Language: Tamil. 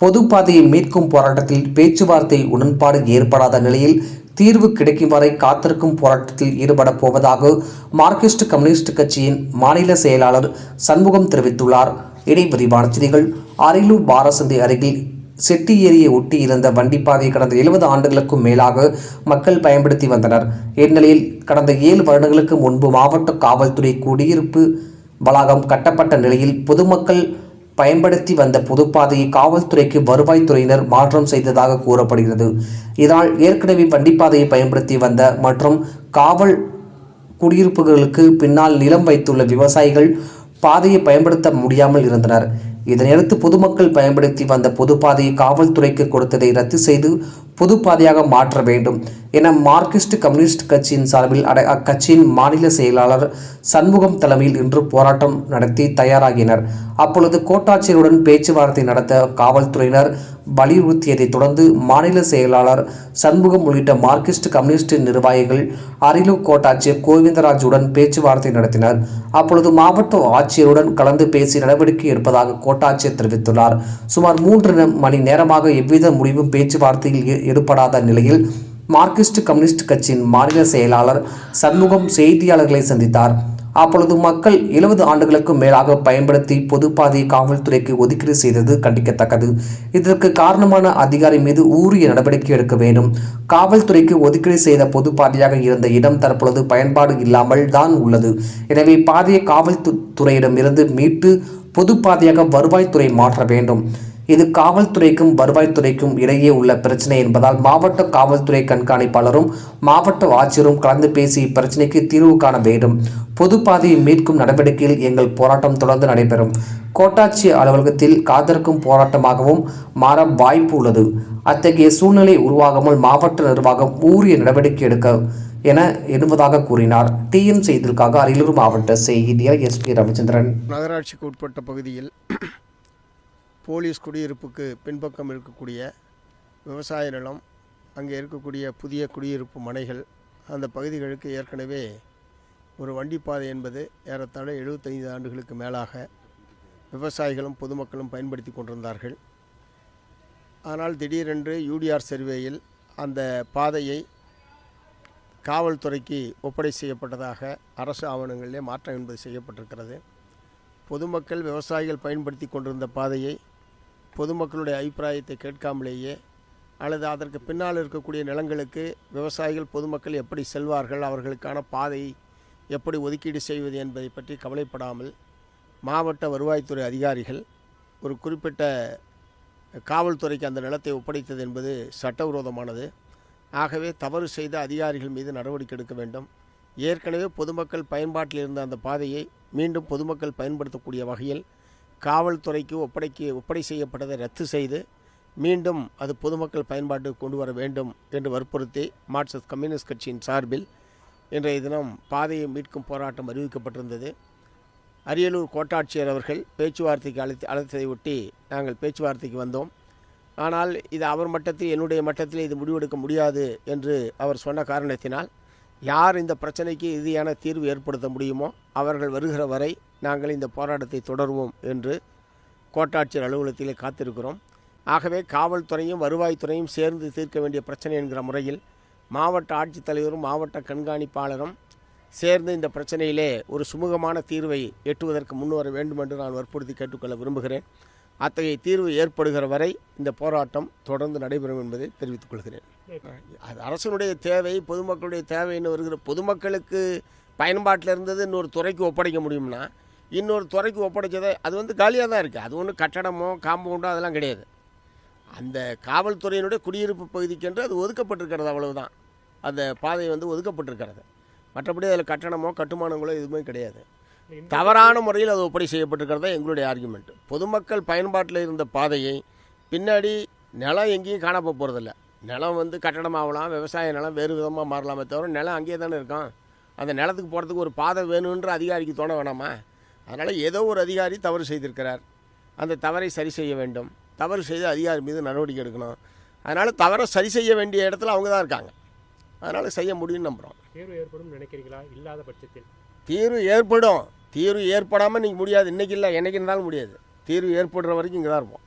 பொதுப்பாதையை மீட்கும் போராட்டத்தில் பேச்சுவார்த்தை உடன்பாடு ஏற்படாத நிலையில் தீர்வு கிடைக்கும் வரை காத்திருக்கும் போராட்டத்தில் ஈடுபடப் போவதாக மார்க்சிஸ்ட் கம்யூனிஸ்ட் கட்சியின் மாநில செயலாளர் சண்முகம் தெரிவித்துள்ளார். இனி விரிவான செய்திகள். அரியலூர் பாரசந்தை அருகில் செட்டி ஏரியை ஒட்டி இருந்த வண்டிப்பாதை கடந்த எழுபது ஆண்டுகளுக்கும் மேலாக மக்கள் பயன்படுத்தி வந்தனர். இந்நிலையில் கடந்த ஏழு வருடங்களுக்கு முன்பு மாவட்ட காவல்துறை குடியிருப்பு வளாகம் கட்டப்பட்ட நிலையில் பொதுமக்கள் பயன்படுத்தி வந்த புதுப்பாதையை காவல்துறைக்கு வருவாய்த்துறையினர் மாற்றம் செய்ததாக கூறப்படுகிறது. இதனால் ஏற்கனவே வண்டிப்பாதையை பயன்படுத்தி வந்த மற்றும் காவல் குடியிருப்புகளுக்கு பின்னால் நிலம் வைத்துள்ள விவசாயிகள் பாதையை பயன்படுத்த முடியாமல் இருந்தனர். இதனையடுத்து பொதுமக்கள் பயன்படுத்தி வந்த பொதுப்பாதையை காவல்துறைக்கு கொடுத்ததை ரத்து செய்து பொதுப்பாதையாக மாற்ற வேண்டும் என மார்க்சிஸ்ட் கம்யூனிஸ்ட் கட்சியின் சார்பில் அட அக்கட்சியின் மாநில செயலாளர் சண்முகம் தலைமையில் இன்று போராட்டம் நடத்தி தயாராகினர். அப்பொழுது கோட்டாட்சியருடன் பேச்சுவார்த்தை நடத்த காவல்துறையினர் வலியுறுத்தியதைத் தொடர்ந்து மாநில செயலாளர் சண்முகம் உள்ளிட்ட மார்க்சிஸ்ட் கம்யூனிஸ்ட் நிர்வாகிகள் அரியலூர் கோட்டாட்சியர் கோவிந்தராஜுடன் பேச்சுவார்த்தை நடத்தினர். அப்பொழுது மாவட்ட ஆட்சியருடன் கலந்து பேசி நடவடிக்கை எடுப்பதாக கோட்டாட்சியர் தெரிவித்துள்ளார். சுமார் மூன்று மணி நேரமாக எவ்வித முடிவும் பேச்சுவார்த்தையில் எ- நிலையில் மார்க்சிஸ்ட் கம்யூனிஸ்ட் கட்சியின் மாநில செயலாளர் சண்முகம் செய்தியாளர்களை சந்தித்தார். அப்பொழுது மக்கள் எழுபது ஆண்டுகளுக்கும் மேலாக பயன்படுத்தி பொதுப்பாதையை காவல்துறைக்கு ஒதுக்கீடு செய்தது கண்டிக்கத்தக்கது. இதற்கு காரணமான அதிகாரி மீது ஊரிய நடவடிக்கை எடுக்க வேண்டும். காவல்துறைக்கு ஒதுக்கீடு செய்த பொதுப்பாதையாக இருந்த இடம் தற்பொழுது பயன்பாடு இல்லாமல் தான் உள்ளது. எனவே பாதையை காவல்துறையிடமிருந்து மீட்டு பொதுப்பாதையாக வருவாய்த்துறை மாற்ற வேண்டும். இது காவல்துறைக்கும் வருவாய்த்துறைக்கும் இடையே உள்ள பிரச்சனை என்பதால் மாவட்ட காவல்துறை கண்காணிப்பாளரும் மாவட்ட ஆட்சியரும் கலந்து பேசி இப்பிரச்சனைக்கு தீர்வு காண வேண்டும். பொதுப்பாதையை மீட்கும் நடவடிக்கையில் எங்கள் போராட்டம் தொடர்ந்து நடைபெறும். கோட்டாட்சி அலுவலகத்தில் காதற்கும் போராட்டமாகவும் மாற வாய்ப்பு உள்ளது. அத்தகைய சூழ்நிலை உருவாகாமல் மாவட்ட நிர்வாகம் ஊரிய நடவடிக்கை எடுக்க என எண்ணுவதாக கூறினார். டிஎம் செய்திற்காக அரியலூர் மாவட்ட செய்தியாளர் எஸ்பி ரவிச்சந்திரன். நகராட்சிக்கு உட்பட்ட பகுதியில் போலீஸ் குடியிருப்புக்கு பின்பக்கம் இருக்கக்கூடிய விவசாய நிலம் அங்கே இருக்கக்கூடிய புதிய குடியிருப்பு மனைகள் அந்த பகுதிகளுக்கு ஏற்கனவே ஒரு வண்டிப்பாதை என்பது ஏறத்தாழ எழுபத்தைந்து ஆண்டுகளுக்கு மேலாக விவசாயிகளும் பொதுமக்களும் பயன்படுத்தி கொண்டிருந்தார்கள். ஆனால் திடீரென்று யூடிஆர் சர்வேயில் அந்த பாதையை காவல்துறைக்கு ஒப்படை செய்யப்பட்டதாக அரசு ஆவணங்களிலே மாற்றம் என்பது செய்யப்பட்டிருக்கிறது. பொதுமக்கள் விவசாயிகள் பயன்படுத்தி கொண்டிருந்த பாதையை பொதுமக்களுடைய அபிப்பிராயத்தை கேட்காமலேயே அல்லது அதற்கு பின்னால் இருக்கக்கூடிய நிலங்களுக்கு விவசாயிகள் பொதுமக்கள் எப்படி செல்வார்கள் அவர்களுக்கான பாதை எப்படி ஒதுக்கீடு செய்வது என்பதை பற்றி கவலைப்படாமல் மாவட்ட வருவாய்த்துறை அதிகாரிகள் ஒரு குறிப்பிட்ட காவல்துறைக்கு அந்த நிலத்தை ஒப்படைத்தது என்பது சட்டவிரோதமானது. ஆகவே தவறு செய்த அதிகாரிகள் மீது நடவடிக்கை எடுக்க வேண்டும். ஏற்கனவே பொதுமக்கள் பயன்பாட்டில் இருந்த அந்த பாதையை மீண்டும் பொதுமக்கள் பயன்படுத்தக்கூடிய வகையில் காவல்துறைக்கு ஒப்படைக்கு ஒப்படை செய்யப்பட்டதை ரத்து செய்து மீண்டும் அது பொதுமக்கள் பயன்பாட்டுக்கு கொண்டு வர வேண்டும் என்று வற்புறுத்தி மார்க்சிஸ்ட் கம்யூனிஸ்ட் கட்சியின் சார்பில் இன்றைய தினம் பாதையை மீட்கும் போராட்டம் அறிவிக்கப்பட்டிருந்தது. அரியலூர் கோட்டாட்சியர் அவர்கள் பேச்சுவார்த்தைக்கு அழைத்து அழைத்ததை ஒட்டி நாங்கள் பேச்சுவார்த்தைக்கு வந்தோம். ஆனால் இது அவர் மட்டத்தில் என்னுடைய மட்டத்தில் இது முடிவெடுக்க முடியாது என்று அவர் சொன்ன காரணத்தினால் யார் இந்த பிரச்சனைக்கு இறுதியான தீர்வு ஏற்படுத்த முடியுமோ அவர்கள் வருகிற வரை நாங்கள் இந்த போராட்டத்தை தொடருவோம் என்று கோட்டாட்சியர் அலுவலகத்திலே காத்திருக்கிறோம். ஆகவே காவல்துறையும் வருவாய்த்துறையும் சேர்ந்து தீர்க்க வேண்டிய பிரச்சனை என்கிற முறையில் மாவட்ட ஆட்சித்தலைவரும் மாவட்ட கண்காணிப்பாளரும் சேர்ந்து இந்த பிரச்சனையிலே ஒரு சுமூகமான தீர்வை எட்டுவதற்கு முன்வர வேண்டும் என்று நான் வற்புறுத்தி கேட்டுக்கொள்ள விரும்புகிறேன். அத்தகைய தீர்வு ஏற்படுகிற வரை இந்த போராட்டம் தொடர்ந்து நடைபெறும் என்பதை தெரிவித்துக் கொள்கிறேன். அது அரசனுடைய தேவை பொதுமக்களுடைய தேவைன்னு வருகிற பொதுமக்களுக்கு பயன்பாட்டில் இருந்தது இன்னொரு துறைக்கு ஒப்படைக்க முடியும்னா இன்னொரு துறைக்கு ஒப்படைச்சதை அது வந்து காலியாக தான் இருக்குது அது ஒன்றும் கட்டடமோ காம்பவுண்டோ அதெல்லாம் கிடையாது. அந்த காவல்துறையினுடைய குடியிருப்பு பகுதிக்கென்று அது ஒதுக்கப்பட்டிருக்கிறது அவ்வளவுதான். அந்த பாதை வந்து ஒதுக்கப்பட்டிருக்கிறது. மற்றபடி அதில் கட்டணமோ கட்டுமானங்களோ எதுவுமே கிடையாது. தவறான முறையில் அது ஒப்படை செய்யப்பட்டிருக்கிறதா எங்களுடைய ஆர்குமெண்ட் பொதுமக்கள் பயன்பாட்டில் இருந்த பாதையை பின்னாடி நிலம் எங்கேயும் காணப்போ போகிறதில்ல நிலம் வந்து கட்டடமாகலாம் விவசாய நிலம் வேறு விதமாக மாறலாமே தவிர நிலம் அங்கேயே தானே இருக்கும். அந்த நிலத்துக்கு போகிறதுக்கு ஒரு பாதை வேணுன்ற அதிகாரிக்கு தோண வேணாமா? அதனால் ஏதோ ஒரு அதிகாரி தவறு செய்திருக்கிறார். அந்த தவறை சரி செய்ய வேண்டும். தவறு செய்து அதிகாரி மீது நடவடிக்கை எடுக்கணும். அதனால் தவறை சரி செய்ய வேண்டிய இடத்துல அவங்க தான் இருக்காங்க. அதனால் செய்ய முடியும்னு நம்புகிறோம் தேர்வு ஏற்படும் நினைக்கிறீங்களா? இல்லாத பட்சத்தில். தீர்வு ஏற்படும். தீர்வு ஏற்படாமல் நீங்கள் முடியாது. இன்றைக்கி இல்லை. என்னைக்கு இருந்தாலும் முடியாது. தீர்வு ஏற்படுற வரைக்கும் இங்கே தான் இருப்போம்.